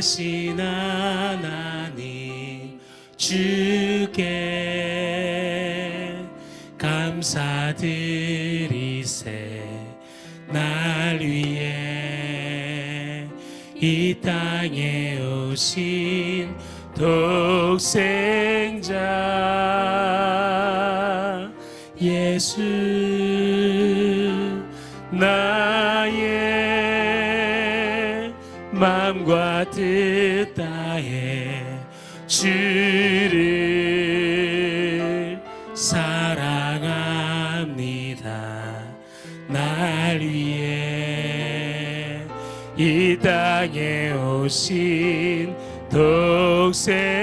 하신 하나님 주께 감사드리세. 날 위해 이 땅에 오신 독생자 예수 다해 주를 사랑합니다. 날 위해 이 땅에 오신 독생자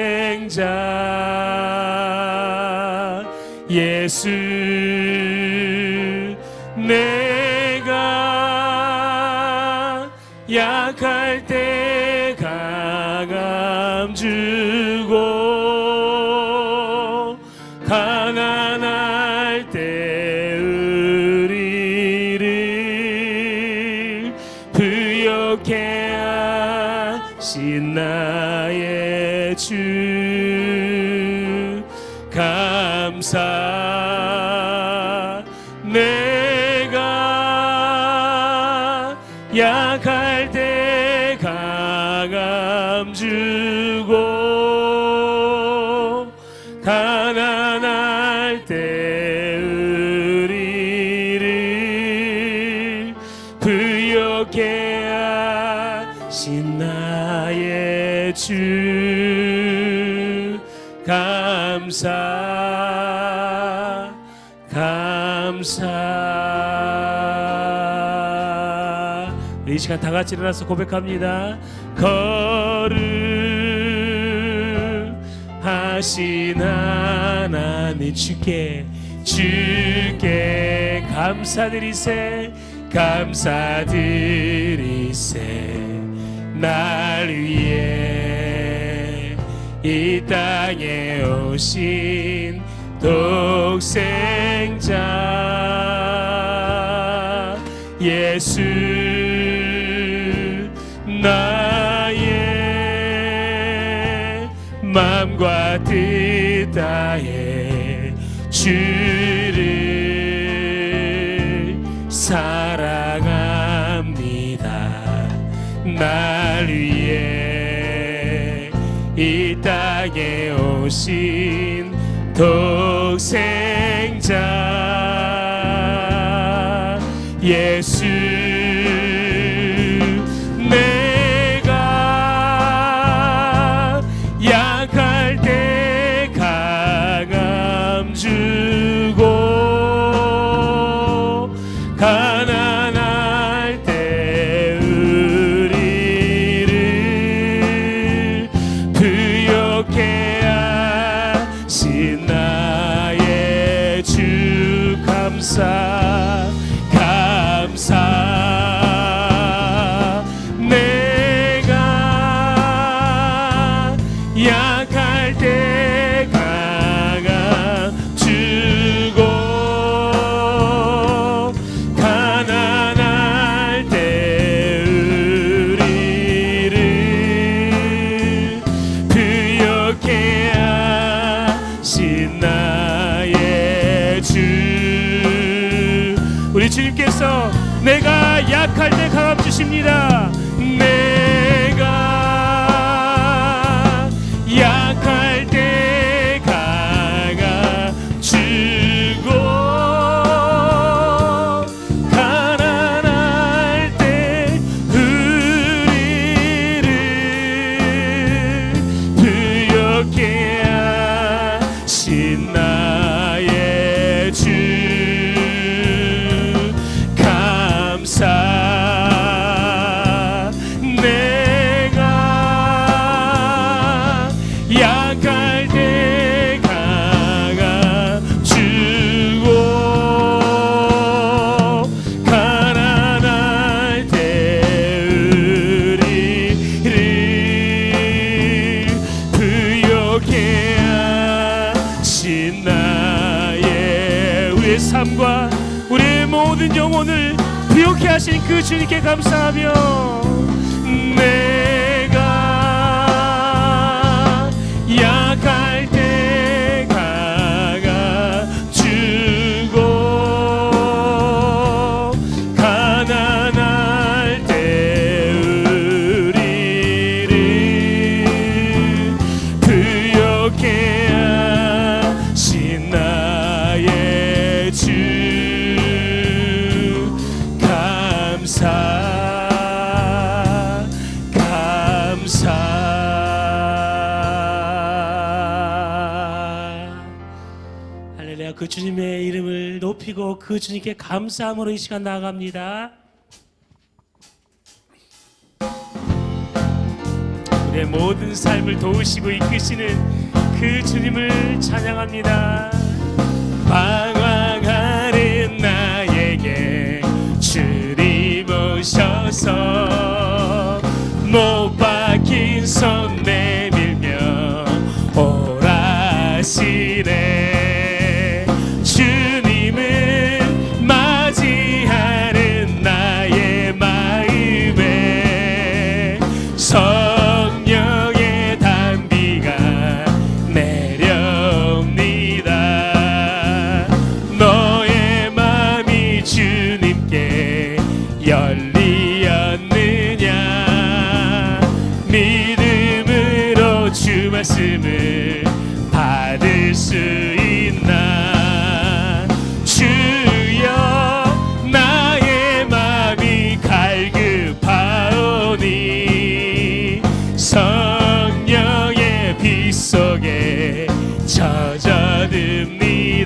부욕해 하신 나의 주? 감사 감사 감사. 이 시간 다 같이 일어나서 고백합니다. 거룩하신 하나님 주께 주께 감사드리세 감사드리세. 날 위해 이 땅에 오신 독생자 예수 나의 마음과 뜻 다해 주 독생자 예수 내가 약할 때 강함 주 내가 약할 때 강함 주십니다 하신 그 주님께 감사하며 그 주님의 이름을 높이고 그 주님께 감사함으로 이 시간 나아갑니다. 우리의 모든 삶을 도우시고 이끄시는 그 주님을 찬양합니다. 방황하는 나에게 주님 오셔서 젖어듭니다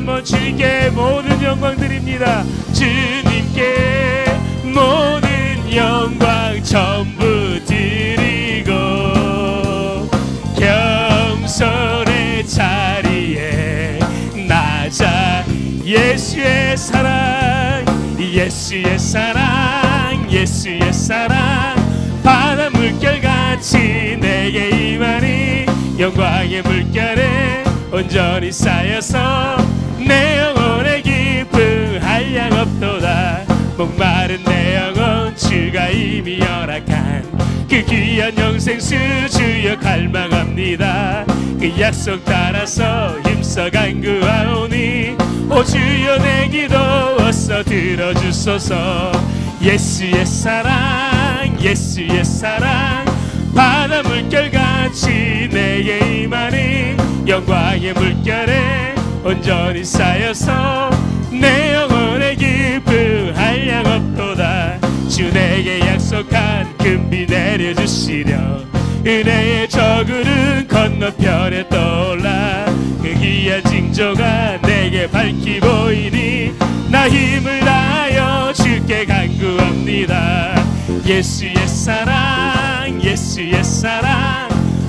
한번 주님께 모든 영광 드립니다. 주님께 모든 영광 전부 드리고 겸손의 자리에 나자. 예수의 사랑 예수의 사랑 예수의 사랑. 바다 물결같이 내게 임하니 영광의 물결에 온전히 쌓여서 내 영혼의 기쁨 한량 없도다. 목마른 내 영혼 주가 이미 열악한 그 귀한 영생수 주여 갈망합니다. 그 약속 따라서 힘써 간구하오니 오 주여 내 기도 어서 들어주소서. 예수의 사랑 예수의 사랑 바다 물결같이 내게 임하니 영광의 물결에 온전히 쌓여서 내 영혼의 기쁨 한량 없도다. 주 내게 약속한 금비 내려주시려. 은혜의 저구름 건너편에 떠올라. 그 귀한 징조가 내게 밝히 보이니 나 힘을 다하여 주께 간구합니다. 예수의 사랑 예수의 사랑.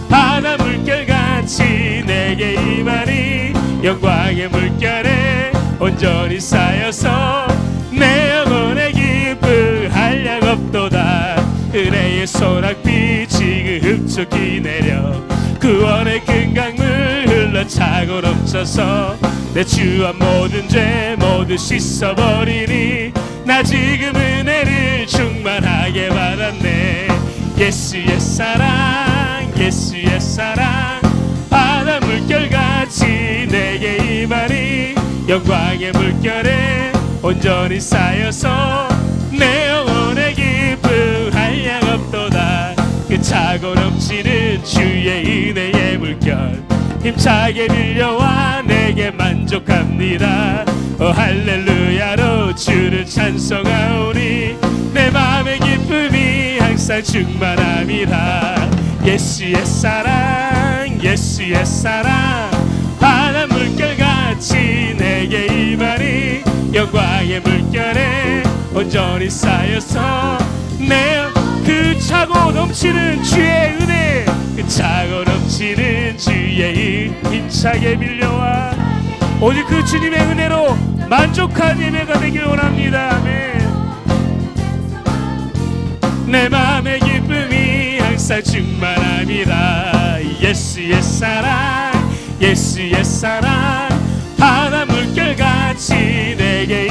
바다 물결같이 내게 임하니 영광의 물결에 온전히 쌓여서 내 영혼의 기쁨 한량 없도다. 은혜의 소낙비 지금 흡족히 내려 구원의 큰 강물 흘러차고 넘쳐서 내 주와 모든 죄 모두 씻어버리니 나 지금 은혜를 충만하게 받았네. 예수의 사랑 영광의 물결에 온전히 쌓여서 내 영혼의 기쁨 한량 없도다. 그 차고 넘치는 주의 은혜의 물결 힘차게 밀려와 내게 만족합니다. 오 할렐루야로 주를 찬송하오니 내 맘의 기쁨이 항상 충만함이라 예수의 사랑 예수의 사랑 바람 같이 내게 임하니 영광의 물결에 온전히 쌓여서 내 그 차고 넘치는 주의 은혜 그 차고 넘치는 주의 일 힘차게 밀려와 오직 그 주님의 은혜로 만족한 예배가 되길 원합니다. 아멘. 내 맘의 기쁨이 항상 충만함이라 예수의 사랑 예수의 사랑 바다 물결같이 내게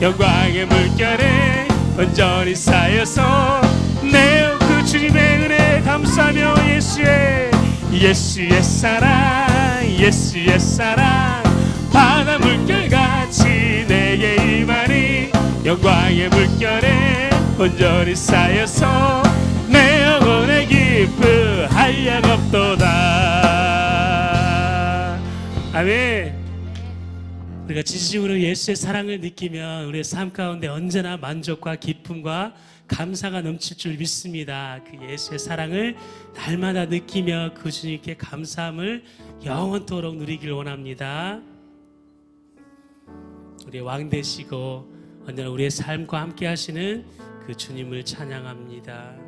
영광의 물결에 온전히 쌓여서 내 그 주님의 은혜 감사하며 예수의 예수의 사랑 예수의 사랑. 바다 물결같이 내게 임하니 영광의 물결에 온전히 쌓여서 내 영혼의 기쁨 한량 없도다. 아멘 우리가 진심으로 예수의 사랑을 느끼면 우리의 삶 가운데 언제나 만족과 기쁨과 감사가 넘칠 줄 믿습니다. 그 예수의 사랑을 날마다 느끼며 그 주님께 감사함을 영원토록 누리길 원합니다. 우리 왕 되시고 언제나 우리의 삶과 함께 하시는 그 주님을 찬양합니다.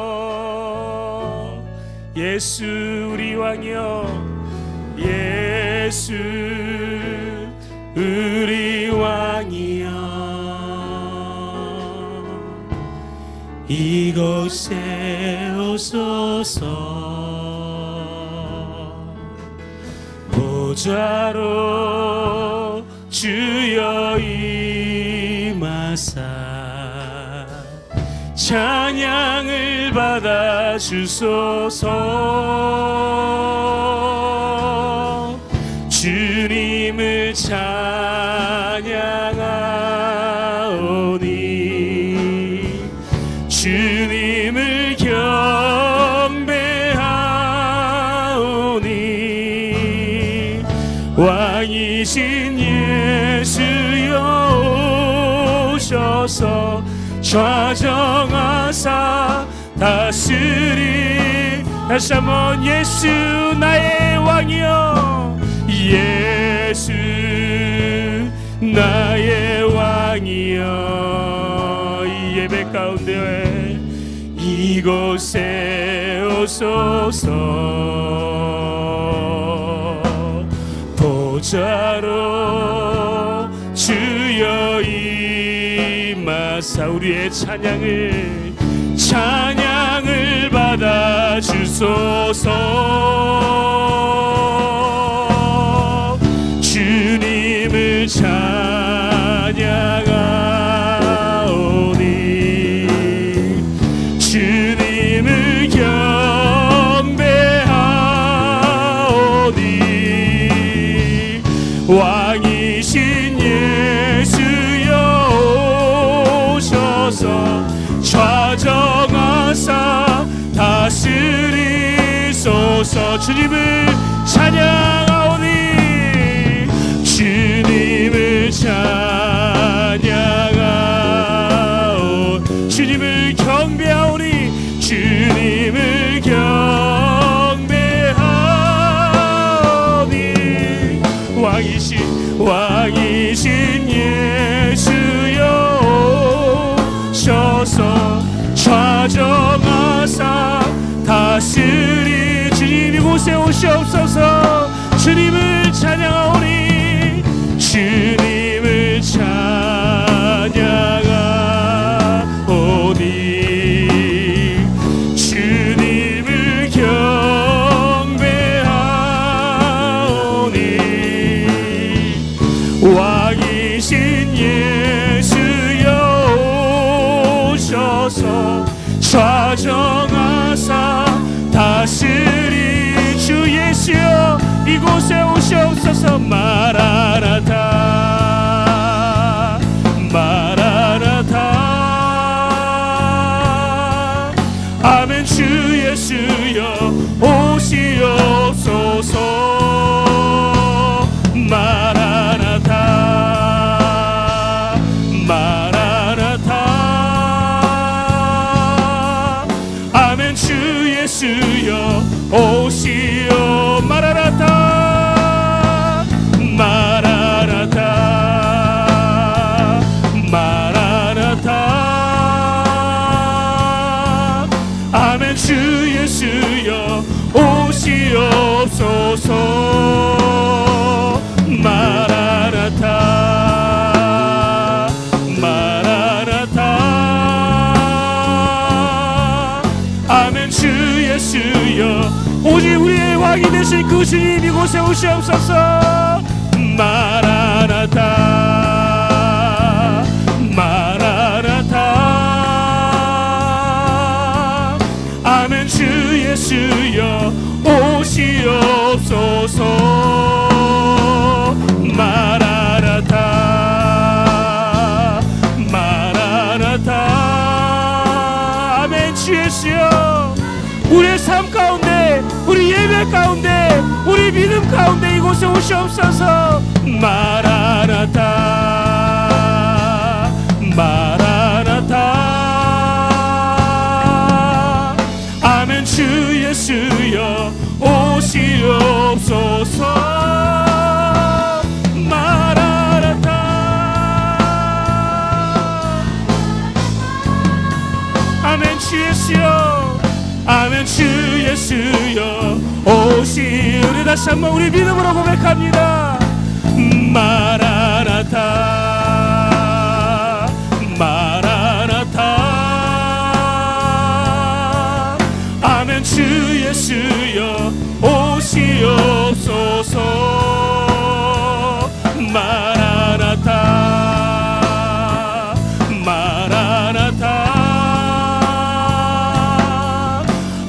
예수 우리 왕이여 예수 우리 왕이여. 이곳에 오소서. 보좌로 주여 임하사 찬양을 받아 주소서. 주님을 찬양하오니 주님을 경배하오니 왕이신 예수여 오셔서 좌정 하사 다스리 다시 한번 예수 나의 왕이여. 예수 나의 왕이여. 이 예배 가운데 이곳에 오소서. 보좌로 주여 임하사 우리의 찬양을 찬양을 받아 주소서 다 이곳에 오시옵소서. 주님을 찬양하오니 주님을 찬양하오니 주님을 경배하오니 왕이신 예수여 오셔서 좌정하사 다스 주님 이곳에 오시옵소서. 마라나타 마라나타. 아멘 주 예수여 오시옵소서 예배 가운데 우리 믿음 가운데 이곳에 오시옵소서. 마라나타 마라나타 아멘 주 예수여 오시옵소서. 주 우리 다시 한번 우리 믿음으로 고백합니다. 마라나타 마라나타. 아멘 주 예수여 오시옵소서. 마라나타 마라나타.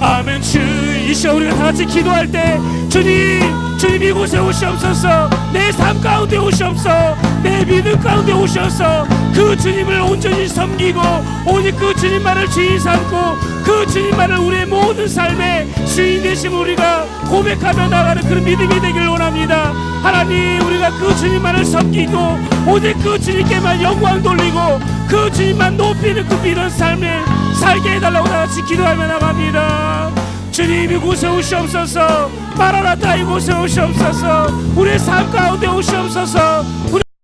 아멘 주 이 시간 우리가 다 같이 기도할 때 주님 주님 이곳에 오시옵소서. 내 삶 가운데 오시옵소서 내 믿음 가운데 오셔서 그 주님을 온전히 섬기고 오직 그 주님만을 주인 삼고 그 주님만을 우리의 모든 삶의 주인 되심 우리가 고백하며 나가는 그런 믿음이 되길 원합니다. 하나님 우리가 그 주님만을 섬기고 오직 그 주님께만 영광 돌리고 그 주님만 높이는 그 믿음 삶을 살게 해달라고 다 같이 기도하며 나갑니다 주님 이 곳에 오시옵소서. 마라나타 이곳에 오시옵소서. 우리의 삶 가운데 오시옵소서. 우리